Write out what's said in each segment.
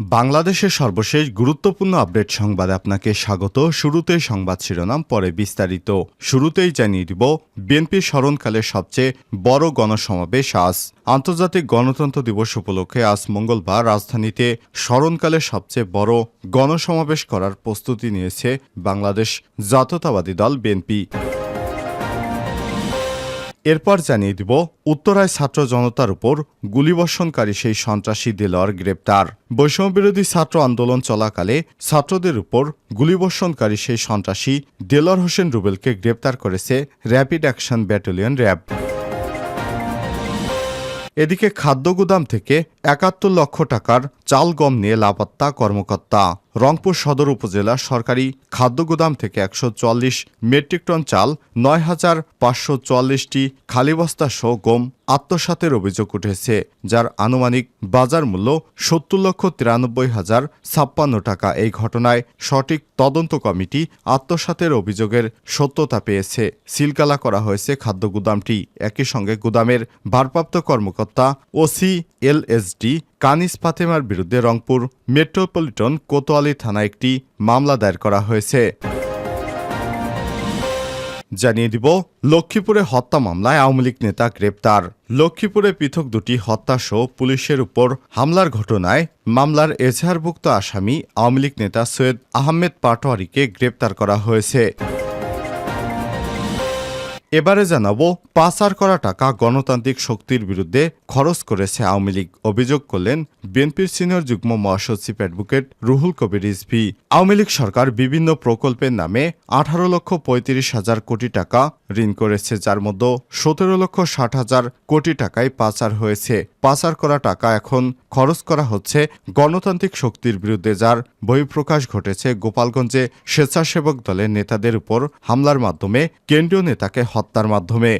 বাংলাদেশের সর্বশেষ গুরুত্বপূর্ণ আপডেট সংবাদে আপনাকে স্বাগত। শুরুতেই সংবাদ শিরোনাম, পরে বিস্তারিত। শুরুতেই জানিয়ে দিব, বিএনপি স্মরণকালের সবচেয়ে বড় গণসমাবেশ আজ। আন্তর্জাতিক গণতন্ত্র দিবস উপলক্ষে আজ মঙ্গলবার রাজধানীতে স্মরণকালের সবচেয়ে বড় গণসমাবেশ করার প্রস্তুতি নিয়েছে বাংলাদেশ জাতীয়তাবাদী দল বিএনপি। এরপর জানিয়ে দিব, উত্তরায় ছাত্র জনতার উপর গুলিবর্ষণকারী সেই সন্ত্রাসী দেলোয়ার গ্রেপ্তার। বৈষম্যবিরোধী ছাত্র আন্দোলন চলাকালে ছাত্রদের উপর গুলিবর্ষণকারী সেই সন্ত্রাসী দেলোয়ার হোসেন রুবেলকে গ্রেপ্তার করেছে র্যাপিড অ্যাকশন ব্যাটালিয়ন র্যাব। এদিকে খাদ্য গুদাম থেকে একাত্তর লক্ষ টাকার চাল গম নিয়ে লাপাত্তা কর্মকর্তা। রংপুর সদর উপজেলা সরকারি খাদ্য গুদাম থেকে একশো চুয়াল্লিশ মেট্রিক টন চাল, নয় হাজার পাঁচশো চুয়াল্লিশটি খালি বস্তা সহ গম আত্মসাতের অভিযোগ উঠেছে, যার আনুমানিক বাজার মূল্য সত্তর লক্ষ তিরানব্বই হাজার ছাপ্পান্ন টাকা। এই ঘটনায় সঠিক তদন্ত কমিটি আত্মসাতের অভিযোগের সত্যতা পেয়েছে। সিলগালা করা হয়েছে খাদ্য গুদামটি। একই সঙ্গে গুদামের ভারপ্রাপ্ত কর্মকর্তা ওসি এলএসডি কানিস ফাতেমার বিরুদ্ধে রংপুর মেট্রোপলিটন কোতোয়ালি থানায় একটি মামলা দায়ের করা হয়েছে। জানিয়ে দিব, লক্ষ্মীপুরে হত্যা মামলায় আওয়ামী লীগ নেতা গ্রেপ্তার। লক্ষ্মীপুরে পৃথক দুটি হত্যাসহ পুলিশের উপর হামলার ঘটনায় মামলার এজাহারভুক্ত আসামি আওয়ামী লীগ নেতা সৈয়দ আহমেদ পাটোয়ারিকে গ্রেপ্তার করা হয়েছে। এবারে জানাব, পাচার করা টাকা গণতান্ত্রিক শক্তির বিরুদ্ধে খরচ করেছে আওয়ামী লীগ। অভিযোগ করলেন, বিএনপির সিনিয়র যুগ্ম মহাসচিব অ্যাডভোকেট রুহুল কবির রিজভি। আওয়ামী লীগ সরকার বিভিন্ন প্রকল্পের নামে আঠারো লক্ষ পঁয়ত্রিশ হাজার কোটি টাকা ঋণ করেছে, যার মধ্যে সতেরো লক্ষ ষাট হাজার কোটি টাকায় পাচার হয়েছে। পাচার করা টাকা এখন খরচ করা হচ্ছে গণতান্ত্রিক শক্তির বিরুদ্ধে, যার বহিঃপ্রকাশ ঘটেছে গোপালগঞ্জে স্বেচ্ছাসেবক দলের নেতাদের উপর হামলার মাধ্যমে। কেন্দ্রীয় নেতাকে হত্যার মাধ্যমে।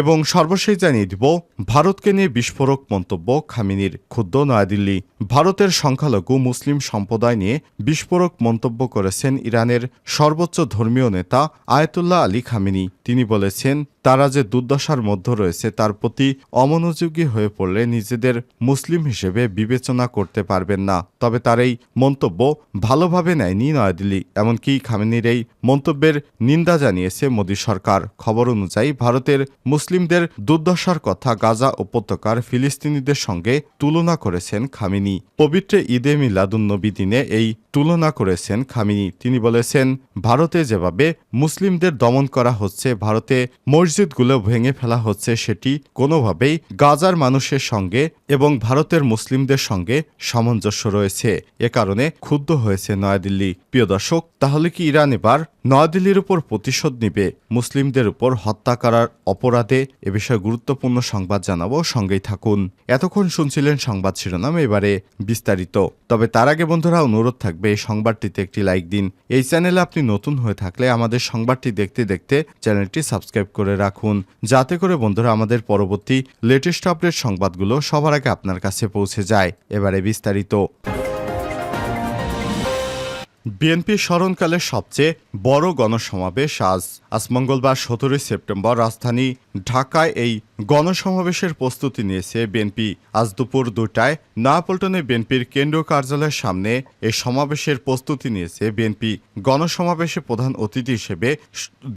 এবং সর্বশেষ জানিয়ে দিব, ভারতকে নিয়ে বিস্ফোরক মন্তব্য খামিনির ক্ষুদ্র নয়াদিল্লি। ভারতের সংখ্যালঘু মুসলিম সম্প্রদায় নিয়ে বিস্ফোরক মন্তব্য করেছেন ইরানের সর্বোচ্চ ধর্মীয় নেতা আয়তুল্লাহ আলী খামিনি। তিনি বলেছেন, তারা যে দুর্দশার মধ্যে রয়েছে তার প্রতি অমনোযোগী হয়ে পড়লে নিজেদের মুসলিম হিসেবে বিবেচনা করতে পারবেন না। তবে তার এই মন্তব্য ভালোভাবে নেয়নি নয়াদিল্লি, এমনকি খামেনির এই মন্তব্যের নিন্দা জানিয়েছে মোদী সরকার। খবর অনুযায়ী, ভারতের মুসলিমদের দুর্দশার কথা গাজা উপত্যকার ফিলিস্তিনিদের সঙ্গে তুলনা করেছেন খামিনি। পবিত্র ঈদে মিলাদুন্নবী দিনে এই তুলনা করেছেন খামিনি। তিনি বলেছেন, ভারতে যেভাবে মুসলিমদের দমন করা হচ্ছে, ভারতে মসজিদগুলো ভেঙে ফেলা হচ্ছে, সেটি কোনোভাবেই গাজার মানুষের সঙ্গে এবং ভারতের মুসলিমদের সঙ্গে সামঞ্জস্য রয়েছে। এ কারণে ক্ষুব্ধ হয়েছে নয়াদিল্লি। প্রিয় দর্শক, তাহলে কি ইরান এবার নয়াদিল্লির উপর প্রতিশোধ নিবে? মুসলিমদের উপর হত্যা করার অপরাধে এ বিষয়ে গুরুত্বপূর্ণ সংবাদ জানাব। সঙ্গেই থাকুন। এতক্ষণ শুনছিলেন সংবাদ শিরোনাম, এবারে বিস্তারিত। তবে তার আগে বন্ধুরা, অনুরোধ থাকবে এই সংবাদটিতে একটি লাইক দিন। এই চ্যানেলে আপনি নতুন হয়ে থাকলে আমাদের সংবাদটি দেখতে দেখতে চ্যানেলটি সাবস্ক্রাইব করে রাখুন। যাতে করে বন্ধুরা আমাদের পরবর্তী লেটেস্ট আপডেট সংবাদগুলো সবার আগে আপনার কাছে পৌঁছে যায়। এবারে বিস্তারিত। বিএনপি স্মরণকালের সবচেয়ে বড় গণসমাবেশ আজ। আজ মঙ্গলবার সতেরোই সেপ্টেম্বর রাজধানী ঢাকায় এই গণসমাবেশের প্রস্তুতি নিয়েছে বিএনপি। আজ দুপুর দুটায় নয়াপল্টনে বিএনপির কেন্দ্রীয় কার্যালয়ের সামনে এই সমাবেশের প্রস্তুতি নিয়েছে বিএনপি। গণসমাবেশে প্রধান অতিথি হিসেবে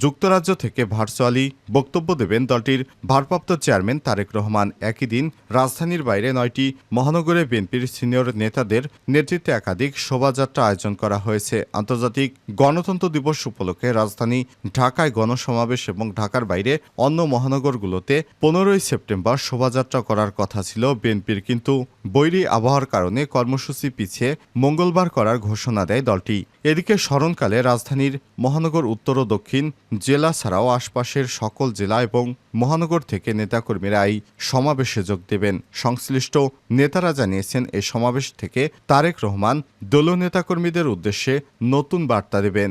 যুক্তরাজ্য থেকে ভার্চুয়ালি বক্তব্য দেবেন দলটির ভারপ্রাপ্ত চেয়ারম্যান তারেক রহমান। একই দিন রাজধানীর বাইরে নয়টি মহানগরে বিএনপির সিনিয়র নেতাদের নেতৃত্বে একাধিক শোভাযাত্রা আয়োজন করা হয়েছে। আন্তর্জাতিক গণতন্ত্র দিবস উপলক্ষে রাজধানী ঢাকায় গণসমাবেশ এবং ঢাকার বাইরে অন্য মহানগরগুলোতে পনেরোই সেপ্টেম্বর শোভাযাত্রা করার কথা ছিল বিএনপির, কিন্তু বৈরী আবহাওয়ার কারণে কর্মসূচি পিছিয়ে মঙ্গলবার করার ঘোষণা দেয় দলটি। এদিকে স্মরণকালে রাজধানীর মহানগর উত্তর ও দক্ষিণ জেলা ছাড়াও আশপাশের সকল জেলা এবং মহানগর থেকে নেতাকর্মীরা এই সমাবেশে যোগ দেবেন। সংশ্লিষ্ট নেতারা জানিয়েছেন এই সমাবেশ থেকে তারেক রহমান দলীয় নেতাকর্মীদের উদ্দেশ্যে নতুন বার্তা দেবেন।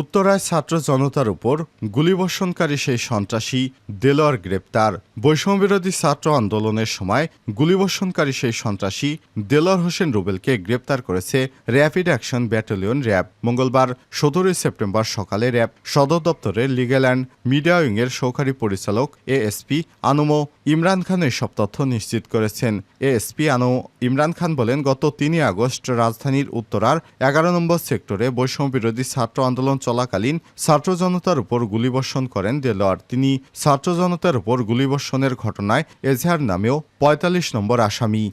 উত্তরায় ছাত্র জনতার উপর গুলিবর্ষণকারী সেই সন্ত্রাসী দেলোয়ার গ্রেপ্তার। বৈষম্যবিরোধী ছাত্র আন্দোলনের সময় গুলিবর্ষণকারী সেই সন্ত্রাসী দেলোয়ার হোসেন রুবেলকে গ্রেপ্তার করেছে র্যাপিড অ্যাকশন ব্যাটালিয়ন র্যাব। মঙ্গলবার সতেরোই সেপ্টেম্বর সকালে র্যাব সদর দপ্তরের লিগ্যাল অ্যান্ড মিডিয়া উইংয়ের সহকারী পরিচালক এএসপি আনুমো ইমরান খান এসব তথ্য নিশ্চিত করেছেন। এএসপি আনু ইমরান খান বলেন, গত তিনই আগস্ট রাজধানীর উত্তরার এগারো নম্বর সেক্টরে বৈষম্যবিরোধী ছাত্র আন্দোলন চলাকালীন ছাত্র জনতার উপর গুলিবর্ষণ করেন দেলোয়ার। তিনি ছাত্র জনতার উপর গুলিবর্ষণের ঘটনায় এজাহার নামেও পঁয়তাল্লিশ নম্বর আসামি।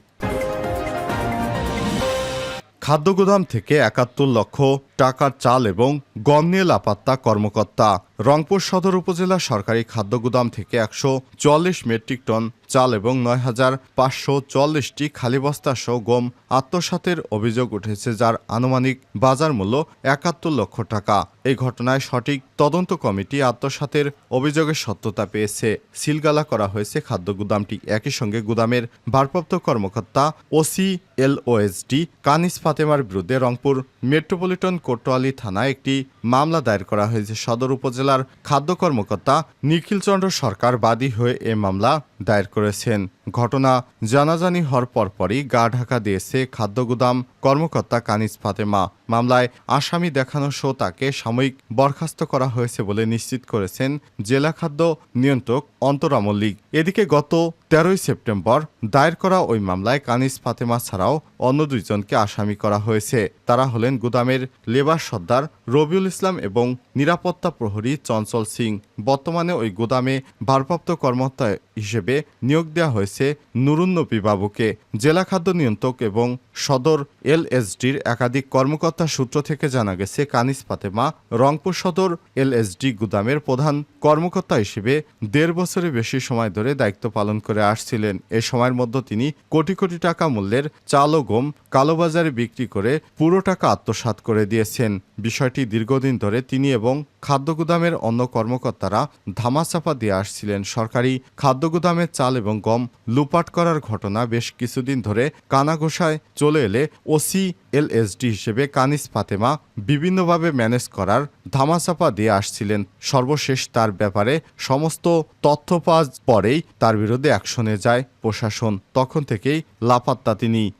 খাদ্য গোদাম থেকে একাত্তর লক্ষ টাকার চাল এবং গম নিয়ে লাপাত্তা কর্মকর্তা। রংপুর সদর উপজেলা সরকারি খাদ্য গুদাম থেকে একশো চুয়াল্লিশ মেট্রিক টন চাল এবং নয় হাজার পাঁচশো চুয়াল্লিশটি খালি বস্তা সহ গম আত্মসাতের অভিযোগ উঠেছে, যার আনুমানিক বাজার মূল্য একাত্তর লক্ষ টাকা। এই ঘটনায় সঠিক তদন্ত কমিটি আত্মসাতের অভিযোগের সত্যতা পেয়েছে। সিলগালা করা হয়েছে খাদ্য গুদামটি। একই সঙ্গে গুদামের ভারপ্রাপ্ত কর্মকর্তা ওসি এলওএসডি কানিস ফাতেমার বিরুদ্ধে রংপুর মেট্রোপলিটন কোটওয়ালি থানায় একটি মামলা দায়ের করা হয়েছে। সদর উপজেলার খাদ্য কর্মকর্তা নিখিলচন্দ্র সরকার বাদী হয়ে এ মামলা দায়ের করেছেন। ঘটনা জানাজানি হওয়ার পরপরই গা ঢাকা দিয়েছে খাদ্য গুদাম কর্মকর্তা কানিজ ফাতেমা। মামলায় আসামি দেখানো সহ তাকে সাময়িক বরখাস্ত করা হয়েছে বলে নিশ্চিত করেছেন জেলা খাদ্য নিয়ন্ত্রক অন্তরামল লীগ। এদিকে গত তেরোই সেপ্টেম্বর দায়ের করা ওই মামলায় কানিজ ফাতেমা ছাড়াও অন্য দুইজনকে আসামি করা হয়েছে। তারা হলেন গুদামের লেবার সর্দার রবিউল ইসলাম এবং নিরাপত্তা প্রহরী চঞ্চল সিং। বর্তমানে ওই গুদামে ভারপ্রাপ্ত কর্মকর্তা হিসেবে নিয়োগ দেওয়া হয়েছে নুরুন্নবী বাবুকে। জেলা খাদ্য নিয়ন্ত্রক এবং সদর এলএসডির একাধিক কর্মকর্তা সূত্র থেকে জানা গেছে, কানিস ফাতেমা রংপুর সদর এলএসডি গুদামের প্রধান কর্মকর্তা হিসেবে দেড় বছরের বেশি সময় ধরে দায়িত্ব পালন করে আসছিলেন। এ সময়ের মধ্যে তিনি কোটি কোটি টাকা মূল্যের চাল ও গম কালোবাজারে বিক্রি করে পুরো টাকা আত্মসাৎ করে দিয়েছেন। বিষয়টি দীর্ঘদিন ধরে তিনি এবং খাদ্য গুদামের অন্য কর্মকর্তারা ধামাচাপা দিয়ে আসছিলেন। সরকারি খাদ্য গুদামের চাল এবং গম লুপাট করার ঘটনা বেশ কিছুদিন ধরে কানাঘোষায় চলে এলে ওসি এলএসডি হিসেবে কানিস ফাতেমা বিভিন্নভাবে ম্যানেজ করার ধামাচাপা দিয়ে আসছিলেন। সর্বশেষ তার ব্যাপারে সমস্ত তথ্য পাওয়ার পরেই তার বিরুদ্ধে অ্যাকশনে যায় প্রশাসন। তখন থেকেই লাপাত্তা তিনি।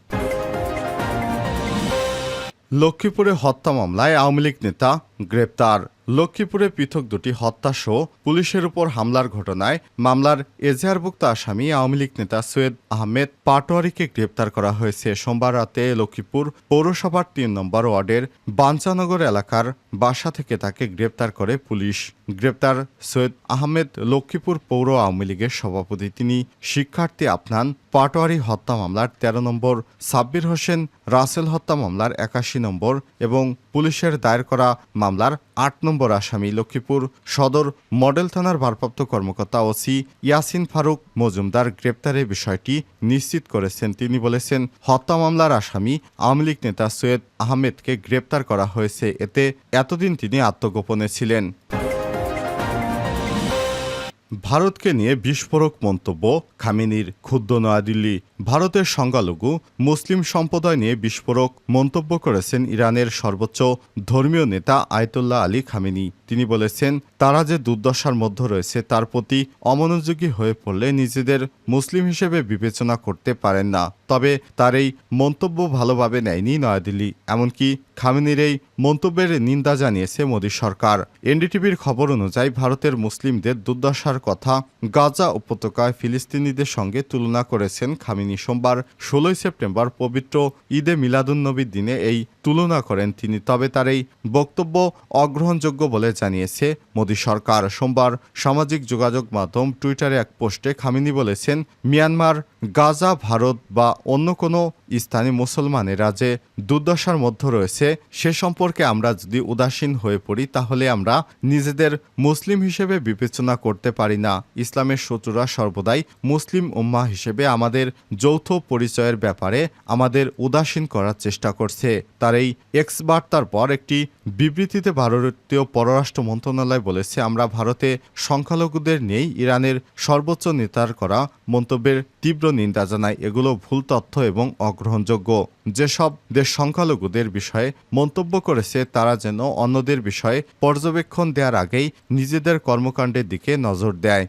লক্ষ্মীপুরে হত্যা মামলায় আওয়ামী লীগ নেতা গ্রেপ্তার। লক্ষ্মীপুরে পৃথক দুটি হত্যা হত্যাসহ পুলিশের উপর হামলার ঘটনায় মামলার এজাহারভুক্ত আসামি আওয়ামী লীগ নেতা সৈয়দ আহমেদ পাটোয়ারিকে গ্রেপ্তার করা হয়েছে। সোমবার রাতে লক্ষ্মীপুর পৌরসভার তিন নম্বর ওয়ার্ডের বাঞ্চানগর এলাকার বাসা থেকে তাকে গ্রেপ্তার করে পুলিশ। গ্রেপ্তার সৈয়দ আহমেদ লক্ষ্মীপুর পৌর আওয়ামী লীগের সভাপতি। তিনি শিক্ষার্থী আফনান, পাটোয়ারি হত্যা মামলার ১৩ নম্বর, সাব্বির হোসেন, রাসেল হত্যা মামলার একাশি নম্বর এবং পুলিশের দায়ের করা মামলার আট নম্বর আসামি লক্ষ্মীপুর সদর মডেল থানার ভারপ্রাপ্ত কর্মকর্তা ওসি ইয়াসিন ফারুক মজুমদার গ্রেপ্তারের বিষয়টি নিশ্চিত করেছেন। তিনি বলেছেন, হত্যা মামলার আসামি আওয়ামী লীগ নেতা সৈয়দ আহমেদকে গ্রেপ্তার করা হয়েছে। এতে এতদিন তিনি আত্মগোপনে ছিলেন। ভারতকে নিয়ে বিস্ফোরক মন্তব্য, খামেনির ক্ষুদ্র নয়াদিল্লি। ভারতের সংখ্যালঘু মুসলিম সম্প্রদায় নিয়ে বিস্ফোরক মন্তব্য করেছেন ইরানের সর্বোচ্চ ধর্মীয় নেতা আয়তুল্লাহ আলী খামেনি। তিনি বলেছেন, তারা যে দুর্দশার মধ্যে রয়েছে তার প্রতি অমনোযোগী হয়ে পড়লে নিজেদের মুসলিম হিসেবে বিবেচনা করতে পারেন না। তবে তার এই মন্তব্য ভালোভাবে নেয়নি নয়াদিল্লি। এমনকি খামেনির এই মন্তব্যের নিন্দা জানিয়েছে মোদী সরকার। এনডিটিভির খবর অনুযায়ী ভারতের মুসলিমদের দুর্দশার কথা গাজা উপত্যকায় ফিলিস্তিনিদের সঙ্গে তুলনা করেছেন খামিনি। সোমবার ষোলোই সেপ্টেম্বর পবিত্র ঈদে মিলাদুন্নবীর দিনে এই তুলনা করেন তিনি। তবে তার এই বক্তব্য অগ্রহণযোগ্য বলে জানিয়েছে মোদী সরকার। সোমবার সামাজিক যোগাযোগ মাধ্যম টুইটারে এক পোস্টে খামিনি বলেছেন, মিয়ানমার, গাজা, ভারত বা অন্য কোনো স্থানে মুসলমানেরা যে দুর্দশার মধ্যে রয়েছে। সে সম্পর্কে আমরা যদি উদাসীন হয়ে পড়ি, তাহলে আমরা নিজেদের মুসলিম হিসেবে বিবেচনা করতে পারি না। ইসলামের শত্রুরা সর্বদাই মুসলিম উম্মা হিসেবে আমাদের যৌথ পরিচয়ের ব্যাপারে আমাদের উদাসীন করার চেষ্টা করছে। তার এই এক্স বার্তার পর একটি বিবৃতিতে ভারতীয় পররাষ্ট্র মন্ত্রণালয় বলেছে, আমরা ভারতে সংখ্যালঘুদের নিয়েই ইরানের সর্বোচ্চ নেতার করা মন্তব্যের তীব্র নিন্দা জানায়। এগুলো ভুল তথ্য এবং অগ্রহণযোগ্য। যেসব দেশ সংখ্যালঘুদের বিষয়ে মন্তব্য করেছে, তারা যেন অন্যদের বিষয়ে পর্যবেক্ষণ দেওয়ার আগেই নিজেদের কর্মকাণ্ডের দিকে নজর দেয়।